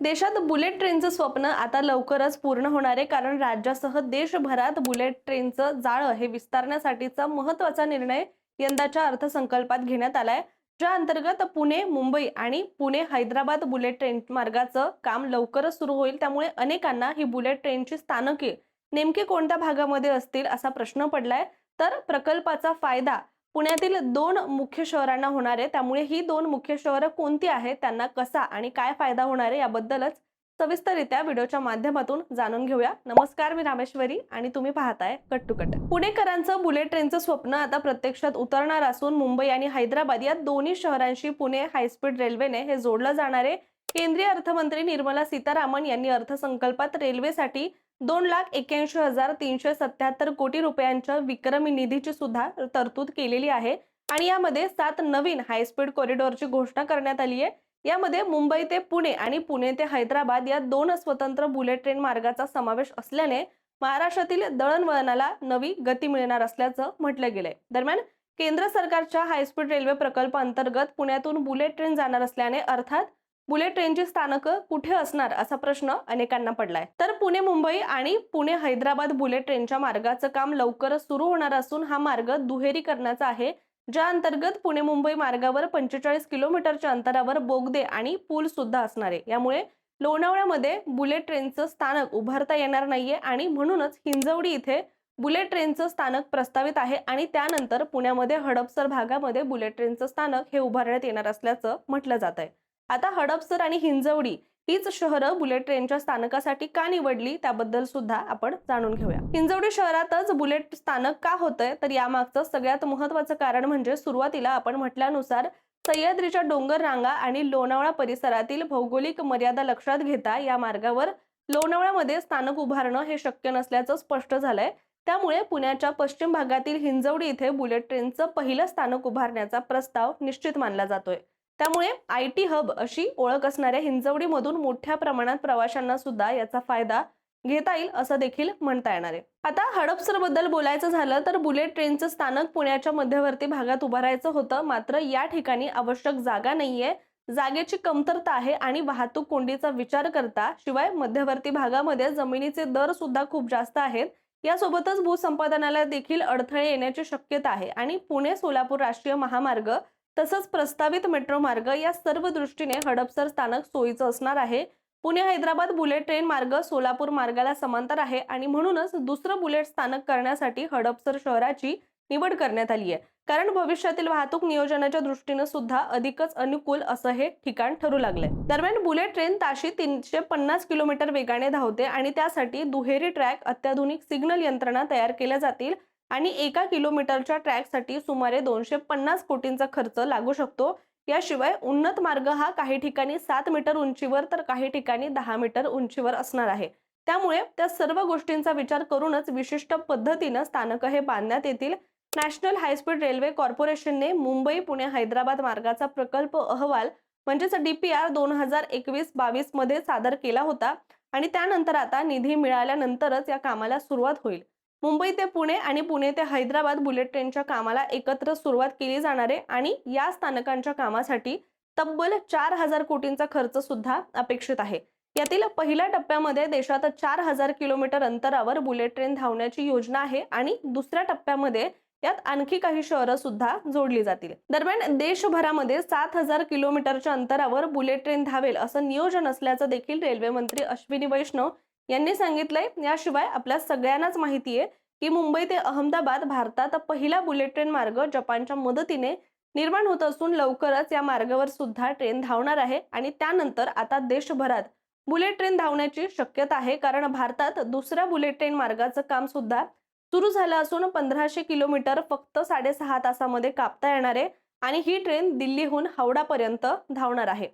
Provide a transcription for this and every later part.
देशात बुलेट ट्रेनचं स्वप्न आता लवकरच पूर्ण होणार आहे कारण राज्यासह देशभरात बुलेट ट्रेनचं जाळं हे विस्तारण्यासाठीचा महत्त्वाचा निर्णय यंदाच्या अर्थसंकल्पात घेण्यात आलाय. ज्या अंतर्गत पुणे मुंबई आणि पुणे हैदराबाद बुलेट ट्रेन मार्गाचं काम लवकरच सुरू होईल त्यामुळे अनेकांना ही बुलेट ट्रेनची स्थानके नेमकी कोणत्या भागामध्ये असतील असा प्रश्न पडलाय. तर प्रकल्पाचा फायदा पुण्यातील दोन मुख्य शहरांना होणार आहे. त्यामुळे ही दोन मुख्य शहरं कोणती आहेत? त्यांना कसा आणि काय फायदा होणार आहे? याबद्दलच सविस्तररित्या व्हिडिओच्या माध्यमातून जाणून घेऊया. नमस्कार मी रामेश्वरी आणि तुम्ही पाहताय कट टू कट. पुणेकरांचं बुलेट ट्रेनचं स्वप्न आता प्रत्यक्षात उतरणार असून मुंबई आणि हैदराबाद या दोन्ही शहरांशी पुणे हायस्पीड रेल्वेने हे जोडलं जाणार आहे. केंद्रीय अर्थमंत्री निर्मला सीतारामन यांनी अर्थसंकल्पात रेल्वेसाठी दोन लाख एक्याऐंशी हजार तीनशे सत्याहत्तर कोटी रुपयांच्या विक्रमी निधीची सुद्धा तरतूद केलेली आहे. आणि यामध्ये सात नवीन हायस्पीड कॉरिडॉरची घोषणा करण्यात आली आहे. यामध्ये मुंबई ते पुणे आणि पुणे ते हैदराबाद या दोन स्वतंत्र बुलेट ट्रेन मार्गाचा समावेश असल्याने महाराष्ट्रातील दळणवळणाला नवी गती मिळणार असल्याचं म्हटलं गेलंय. दरम्यान केंद्र सरकारच्या हायस्पीड रेल्वे प्रकल्प अंतर्गत पुण्यातून बुलेट ट्रेन जाणार असल्याने अर्थात बुलेट ट्रेनची स्थानकं कुठे असणार असा प्रश्न अनेकांना पडलाय. तर पुणे मुंबई आणि पुणे हैदराबाद बुलेट ट्रेनच्या मार्गाचं काम लवकरच सुरू होणार असून हा मार्ग दुहेरी करण्याचा आहे. ज्या अंतर्गत पुणे मुंबई मार्गावर पंचेचाळीस किलोमीटरच्या अंतरावर बोगदे आणि पूल सुद्धा असणार आहे. यामुळे लोणावळ्यामध्ये बुलेट ट्रेनचं स्थानक उभारता येणार नाहीये आणि म्हणूनच हिंजवडी इथे बुलेट ट्रेनचं स्थानक प्रस्तावित आहे आणि त्यानंतर पुण्यामध्ये हडपसर भागामध्ये बुलेट ट्रेनचं स्थानक हे उभारण्यात येणार असल्याचं म्हटलं जात आहे आता हडपसर आणि हिंजवडी हीच शहरं बुलेट ट्रेनच्या स्थानकासाठी का निवडली त्याबद्दल सुद्धा आपण जाणून घेऊया. हिंजवडी शहरातच बुलेट स्थानक का होतंय? तर यामागचं सगळ्यात महत्वाचं कारण म्हणजे सुरुवातीला आपण म्हटल्यानुसार सह्याद्रीच्या डोंगर रांगा आणि लोणावळा परिसरातील भौगोलिक मर्यादा लक्षात घेता या मार्गावर लोणावळ्यामध्ये स्थानक उभारणं हे शक्य नसल्याचं स्पष्ट झालंय. त्यामुळे पुण्याच्या पश्चिम भागातील हिंजवडी इथे बुलेट ट्रेनचं पहिलं स्थानक उभारण्याचा प्रस्ताव निश्चित मानला जातोय. त्यामुळे आय टी हब अशी ओळख असणाऱ्या हिंजवडीमधून मोठ्या प्रमाणात प्रवाशांना सुद्धा याचा फायदा घेता येईल असं देखील म्हणता येणार आहे. आता हडपसरबद्दल बोलायचं झालं तर बुलेट ट्रेनचं स्थानक पुण्याच्या मध्यवर्ती भागात उभारायचं होतं. मात्र या ठिकाणी आवश्यक जागा नाहीये. जागेची कमतरता आहे आणि वाहतूक कोंडीचा विचार करता शिवाय मध्यवर्ती भागामध्ये जमिनीचे दर सुद्धा खूप जास्त आहेत. यासोबतच भूसंपादनाला देखील अडथळे येण्याची शक्यता आहे आणि पुणे सोलापूर राष्ट्रीय महामार्ग तसंच प्रस्तावित मेट्रो मार्ग या सर्व दृष्टीने हडपसर स्थानक सोयीचं असणार आहे. पुणे हैदराबाद बुलेट ट्रेन मार्ग सोलापूर मार्गाला समांतर आहे आणि म्हणूनच दुसरं बुलेट स्थानक करण्यासाठी हडपसर शहराची निवड करण्यात आली आहे. कारण भविष्यातील वाहतूक नियोजनाच्या दृष्टीनं सुद्धा अधिकच अनुकूल असं हे ठिकाण ठरू लागलंय. दरम्यान बुलेट ट्रेन ताशी तीनशे पन्नास किलोमीटर वेगाने धावते आणि त्यासाठी दुहेरी ट्रॅक अत्याधुनिक सिग्नल यंत्रणा तयार केल्या जातील. आणि एका किलोमीटरच्या ट्रॅकसाठी सुमारे दोनशे पन्नास कोटींचा खर्च लागू शकतो. याशिवाय उन्नत मार्ग हा काही ठिकाणी सात मीटर उंचीवर तर काही ठिकाणी दहा मीटर उंचीवर असणार आहे. त्यामुळे त्या सर्व गोष्टींचा विचार करूनच विशिष्ट पद्धतीनं स्थानकं हे बांधण्यात येतील. नॅशनल हायस्पीड रेल्वे कॉर्पोरेशनने मुंबई पुणे हैदराबाद मार्गाचा प्रकल्प अहवाल म्हणजेच डीपीआर दोन हजार एकवीस बावीसमध्ये सादर केला होता आणि त्यानंतर आता निधी मिळाल्यानंतरच या कामाला सुरुवात होईल. मुंबई ते पुणे आणि पुणे ते हैदराबाद बुलेट ट्रेनच्या कामाला एकत्र सुरुवात केली जाणार आहे आणि या स्थानकांच्या कामासाठी तब्बल चार हजार कोटींचा खर्च सुद्धा अपेक्षित आहे. यातील पहिल्या टप्प्यामध्ये देशात चार हजार किलोमीटर अंतरावर बुलेट ट्रेन धावण्याची योजना आहे आणि दुसऱ्या टप्प्यामध्ये यात आणखी काही शहरं सुद्धा जोडली जातील. दरम्यान देशभरामध्ये सात हजार किलोमीटरच्या अंतरावर बुलेट ट्रेन धावेल असं नियोजन असल्याचं देखील रेल्वे मंत्री अश्विनी वैष्णव यांनी सांगितलंय याशिवाय आपल्या सगळ्यांनाच माहिती आहे की मुंबई ते अहमदाबाद भारतात पहिला बुलेट ट्रेन मार्ग जपानच्या मदतीने निर्माण होत असून लवकरच या मार्गावर सुद्धा ट्रेन धावणार आहे आणि त्यानंतर आता देशभरात बुलेट ट्रेन धावण्याची शक्यता आहे कारण भारतात दुसऱ्या बुलेट ट्रेन मार्गाचं काम सुद्धा सुरू झालं असून पंधराशे किलोमीटर फक्त साडेसहा तासामध्ये कापता येणार आहे आणि ही ट्रेन दिल्लीहून हावडापर्यंत धावणार आहे.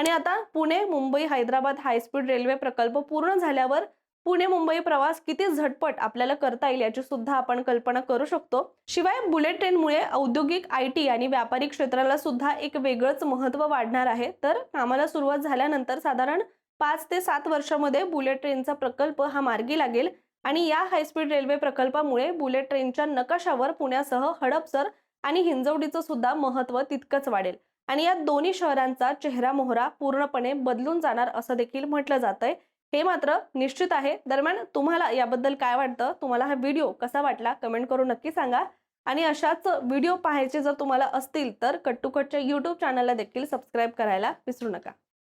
आणि आता Pune Mumbai Hyderabad high speed railway प्रकल्प पूर्ण झाल्यावर पुणे मुंबई प्रवास किती झटपट आपल्याला करता येईल याची सुद्धा आपण कल्पना करू शकतो. शिवाय बुलेट ट्रेनमुळे औद्योगिक आय टी आणि व्यापारी क्षेत्राला सुद्धा एक वेगळंच महत्त्व वाढणार आहे. तर कामाला सुरुवात झाल्यानंतर साधारण पाच ते सात वर्षामध्ये बुलेट ट्रेनचा प्रकल्प हा मार्गी लागेल. आणि या हायस्पीड रेल्वे प्रकल्पामुळे बुलेट ट्रेनच्या नकाशावर पुण्यासह हडपसर आणि हिंजवडीचं सुद्धा महत्त्व तितकंच वाढेल. आणि या दोन्ही शहरांचा चेहरा मोहरा पूर्णपणे बदलून जाणार असं देखील म्हटलं जातंय. हे मात्र निश्चित आहे. दरम्यान तुम्हाला याबद्दल काय वाटतं? तुम्हाला हा व्हिडिओ कसा वाटला? कमेंट करून नक्की सांगा. आणि अशाच व्हिडिओ पाहायचे जर तुम्हाला असतील तर कट्टूकटच्या यूट्यूब चॅनलला देखील सबस्क्राईब करायला विसरू नका.